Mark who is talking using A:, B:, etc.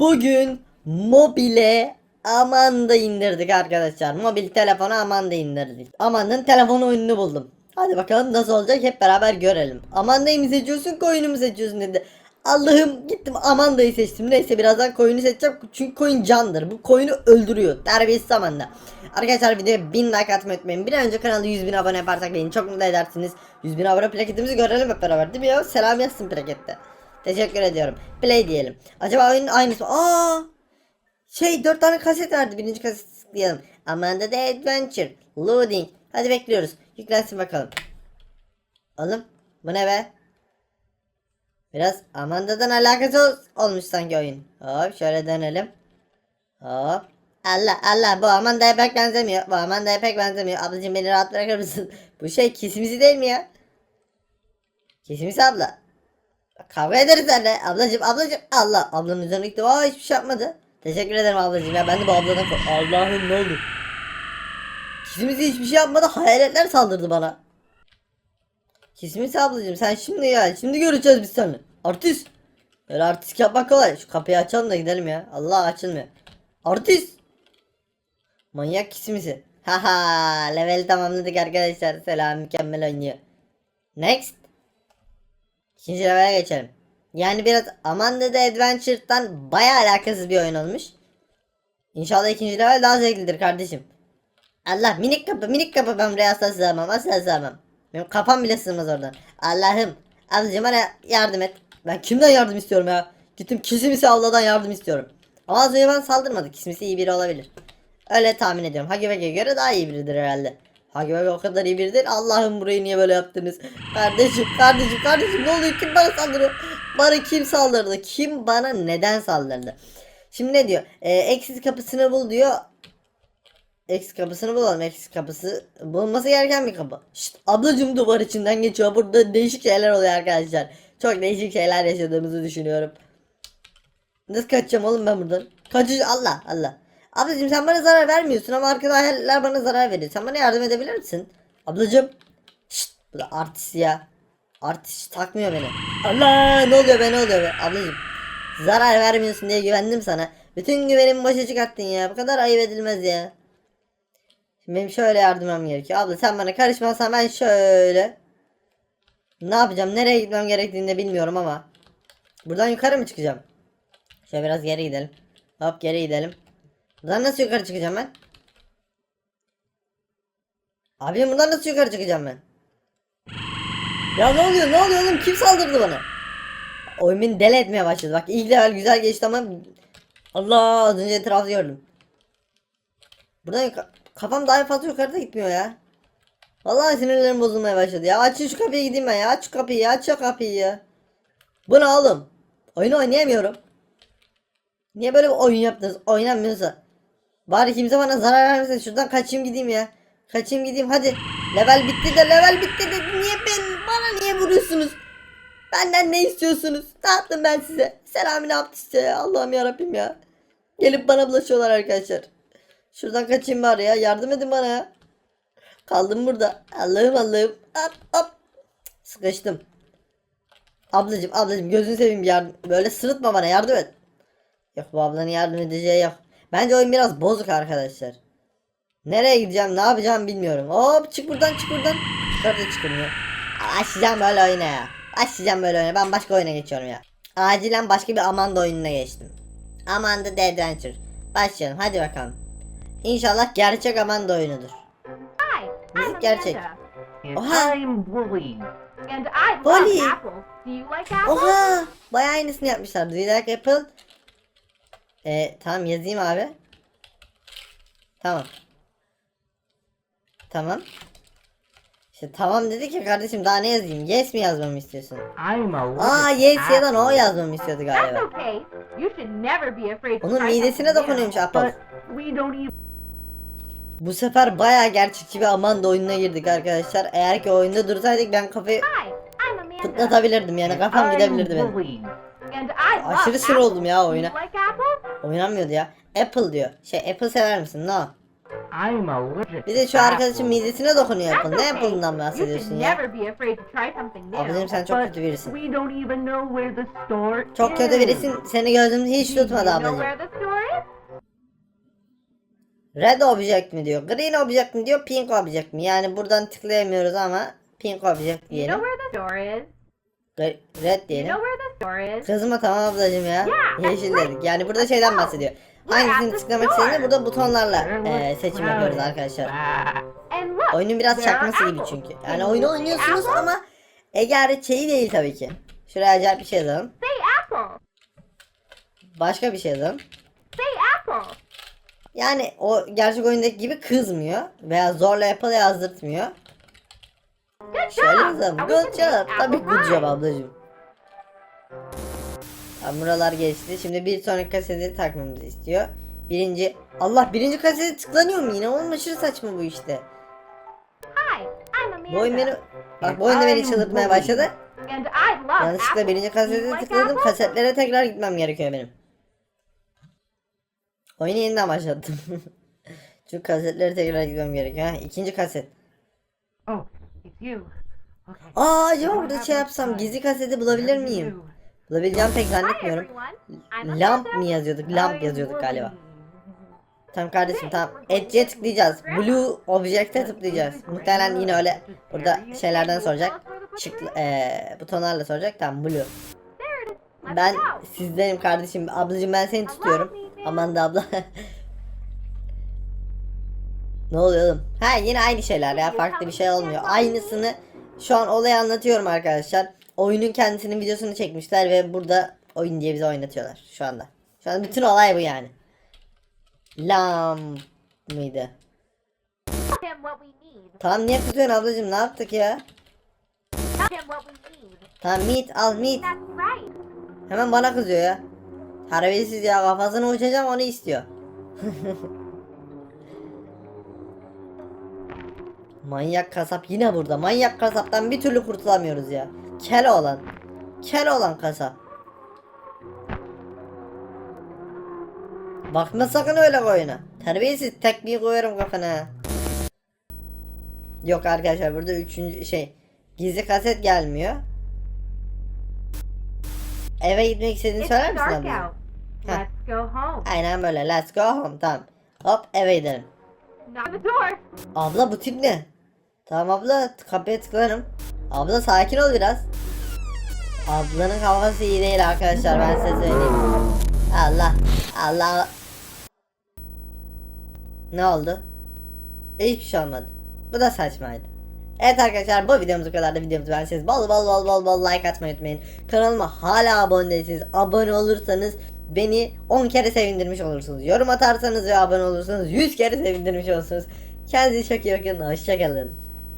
A: Bugün mobile Amanda indirdik arkadaşlar. Mobil telefona Amanda indirdik. Amanda'nın telefon oyununu buldum. Hadi bakalım nasıl olacak hep beraber görelim. Amanda'yı mı seçiyorsun koyunu mu seçiyorsun dedi. Allah'ım gittim Amanda'yı seçtim. Neyse birazdan koyunu seçeceğim. Çünkü koyun candır. Bu koyunu öldürüyor. Terbiyesiz Amanda. Arkadaşlar videoya 1000 like atmayı unutmayın. Bir an önce kanalda 100 bin abone yaparsak beni çok mutlu edersiniz. 100 bin abone plaketimizi görelim hep beraber değil mi ya? Selam yazsın plakette. Teşekkür ediyorum. Play diyelim. Acaba oyunun aynısı mı? Aa! Şey dört tane kaset vardı. Birinci kaset tıklayalım. Amanda the Adventure. Loading. Hadi bekliyoruz. Yüklensin bakalım. Oğlum bu ne be? Biraz Amanda'dan alakası ol- olmuş sanki oyun. Hop şöyle dönelim. Hop. Allah Allah bu Amanda'ya pek benzemiyor. Bu Amanda'ya pek benzemiyor. Ablacığım beni rahat bırakır mısın? bu şey kisimizi değil mi ya? Kisimizi abla. Kavga ederiz seninle. Ablacığım ablacığım. Allah ablanın üzerine gitti. Aa hiçbir şey yapmadı. Teşekkür ederim ablacığım ya. Ben de bu abladan kork- Allah'ım ne oldu? Kisimizi hiçbir şey yapmadı. Hayaletler saldırdı bana. Kismisi ablacığım sen şimdi ya. Şimdi göreceğiz biz seninle. Artist. Böyle artist yapmak kolay. Şu kapıyı açalım da gidelim ya. Allah açılmıyor. Artist. Manyak kismisi. Haha level tamamladık arkadaşlar. Selam mükemmel oynuyor. Next. İkinci levele geçelim. Yani biraz Amanda the Adventure'dan baya alakasız bir oyun olmuş. İnşallah ikinci level daha zevklidir kardeşim. Allah minik kapı minik kapı ben buraya asla sığamam asla sığamam. Benim kafam bile sığmaz oradan. Allah'ım ablacığım bana yardım et. Ben kimden yardım istiyorum ya? Gittim Kisimisi abladan yardım istiyorum. Ama az önce ben saldırmadı. Kisimisi iyi biri olabilir. Öyle tahmin ediyorum. Hagi Vagi'ye göre daha iyi biridir herhalde. Hagi Vagi o kadar iyi biri değil. Allah'ım burayı niye böyle yaptınız? Kardeşim kardeşim kardeşim ne oluyor? Kim bana saldırıyor? Bana kim saldırdı? Kim bana neden saldırdı? Şimdi ne diyor? Ee, eksiz kapısını bul diyor. X kapısını bulalım. X kapısı bulunması gereken bir kapı. Şşt, ablacım duvar içinden geçiyor. Burada değişik şeyler oluyor arkadaşlar. Çok değişik şeyler yaşadığımızı düşünüyorum. Nasıl kaçacağım oğlum ben buradan? Kaçış Allah Allah. Ablacım sen bana zarar vermiyorsun ama arkada hayaller bana zarar veriyor. Sen bana yardım edebilir misin? Ablacım. Şşt, bu da artist ya. Artist takmıyor beni. Allah ne oluyor be ne oluyor be ablacım. Zarar vermiyorsun diye güvendim sana. Bütün güvenimi başa çıkarttın ya. Bu kadar ayıp edilmez ya. Şimdi benim şöyle yardımım gerekiyor. Abla sen bana karışmazsan ben şöyle. Ne yapacağım? Nereye gitmem gerektiğini de bilmiyorum ama. Buradan yukarı mı çıkacağım? Şöyle biraz geri gidelim. Hop geri gidelim. Buradan nasıl yukarı çıkacağım ben? Abi buradan nasıl yukarı çıkacağım ben? Ya ne oluyor? Ne oluyor oğlum? Kim saldırdı bana? Oyun beni deli etmeye başladı. Bak ilk level güzel geçti ama Allah az önce etrafı gördüm. Buradan kafam daha fazla yukarıda gitmiyor ya. Vallahi sinirlerim bozulmaya başladı ya. Açın şu kapıyı gideyim ben ya. Aç şu kapıyı. Aç şu kapıyı ya. Bu ne oğlum? Oyunu oynayamıyorum. Niye böyle bir oyun yaptınız? Oynanmıyorsa. Bari kimse bana zarar vermesin. Şuradan kaçayım gideyim ya. Kaçayım gideyim hadi. Level bitti de level bitti de niye ben bana niye vuruyorsunuz? Benden ne istiyorsunuz? Ne yaptım ben size? Selami ne yaptı size ya? Allah'ım yarabbim ya. Gelip bana bulaşıyorlar arkadaşlar. Şuradan kaçayım bari ya. Yardım edin bana ya. Kaldım burada. Allah'ım Allah'ım. Hop hop. Sıkıştım. Ablacım ablacım gözünü seveyim yardım. Böyle sırıtma bana yardım et. Yok bu ablanın yardım edeceği yok. Bence oyun biraz bozuk arkadaşlar. Nereye gideceğim ne yapacağım bilmiyorum. Hop çık buradan çık buradan. Yukarıda çıkılmıyor. Başlayacağım böyle oyuna ya. Başlayacağım böyle oyuna. Ben başka oyuna geçiyorum ya. Acilen başka bir Amanda oyununa geçtim. Amanda The Adventure. Başlayalım hadi bakalım. İnşallah gerçek Amanda oyunudur. Müzik gerçek. Oha. Bully. Oha! Bayağı aynısını yapmışlar. Do you like apple? Ee, tamam yazayım abi. Tamam. Tamam. İşte tamam dedi ki kardeşim daha ne yazayım? Yes mi yazmamı istiyorsun?
B: I'm a
A: Aa yes ya da no yazmamı istiyordu galiba.
C: okay. You should never be afraid to
A: Onun midesine dokunuyormuş Apple. Bu sefer bayağı gerçekçi bir Amanda oyununa girdik arkadaşlar. Eğer ki oyunda dursaydık ben kafayı
C: Hi, I'm Amanda.
A: pıtlatabilirdim yani kafam gidebilirdi benim. Aşırı
C: apples.
A: oldum ya oyuna. Oynanmıyordu ya. Apple diyor. Şey Apple sever misin? No. Bir de şu arkadaşın midesine dokunuyor yapın. Ne
C: You
A: bahsediyorsun ya? Ablacım sen çok kötü birisin. Çok kötü
B: is.
A: birisin. Seni gördüğümde hiç tutmadı ablacım. Red object mi diyor. Green object mi diyor. Pink object mi? Yani buradan tıklayamıyoruz ama pink object diyelim. Red diyelim. Kızma tamam ablacım ya.
C: Yeah,
A: Yeşil dedik. Yani burada şeyden bahsediyor. Hangisini tıklamak istediğinde burada butonlarla e, seçim yapıyoruz arkadaşlar. Oyunun biraz çakması gibi çünkü. Yani oyunu oynuyorsunuz ama Egaret şeyi değil tabii ki. Şuraya acayip bir şey yazalım. Başka bir şey yazalım. Yani o gerçek oyundaki gibi kızmıyor veya zorla yapılı yazdırtmıyor. Şöyle yazalım. Good job. Tabii good job ablacığım. Tamam, buralar geçti. Şimdi bir sonraki kaseti takmamızı istiyor. Birinci... Allah birinci kasete tıklanıyor mu yine? Oğlum aşırı saçma bu işte. Bu oyun beni... Bak bu oyunda beni çıldırtmaya başladı. Yanlışlıkla birinci kasete tıkladım. Kasetlere tekrar gitmem gerekiyor benim. Oyunu yeniden başlattım. Çünkü kasetlere tekrar gitmem gerekiyor. Ha, ikinci kaset.
B: Oh, it's you. Okay.
A: Aa acaba burada şey yapsam gizli kaseti bulabilir miyim? Bulabileceğim pek zannetmiyorum. Lamp mı yazıyorduk? Lamp yazıyorduk galiba. Tamam kardeşim tamam. Edge'e tıklayacağız. Blue Object'e tıklayacağız. Muhtemelen yine öyle burada şeylerden soracak. Şık eee butonlarla soracak. Tamam Blue. Ben sizdenim kardeşim. Ablacığım ben seni tutuyorum. Aman da abla. ne oluyor oğlum? Ha yine aynı şeyler ya. Farklı bir şey olmuyor. Aynısını şu an olayı anlatıyorum arkadaşlar. Oyunun kendisinin videosunu çekmişler ve burada oyun diye bize oynatıyorlar şu anda. Şu an bütün olay bu yani. Lam mıydı? Tamam niye kızıyorsun ablacığım ne yaptık ya? Tamam meat al meat. Hemen bana kızıyor ya. Terbiyesiz ya kafasını uçacağım onu istiyor. Manyak kasap yine burada. Manyak kasaptan bir türlü kurtulamıyoruz ya. Kel olan. Kel olan kasap. Bakma sakın öyle koyuna. Terbiyesiz tekmeyi koyarım kafana. Yok arkadaşlar burada üçüncü şey. Gizli kaset gelmiyor. Eve gitmek istediğini
C: It's
A: söyler misin. Huh.
C: Let's go home.
A: Aynen böyle. Let's go home. Tamam. Hop eve gidelim. Abla bu tip ne? Tamam abla kapıya tıklarım. Abla sakin ol biraz. Ablanın kafası iyi değil arkadaşlar ben size söyleyeyim. Allah Allah. Ne oldu? Hiçbir şey olmadı. Bu da saçmaydı. Evet arkadaşlar bu videomuz bu kadar da videomuzu beğendiyseniz bol bol bol bol bol like atmayı unutmayın. Kanalıma hala abone değilseniz abone olursanız beni 10 kere sevindirmiş olursunuz. Yorum atarsanız ve abone olursanız 100 kere sevindirmiş olursunuz. Kendinize çok iyi bakın. Hoşçakalın.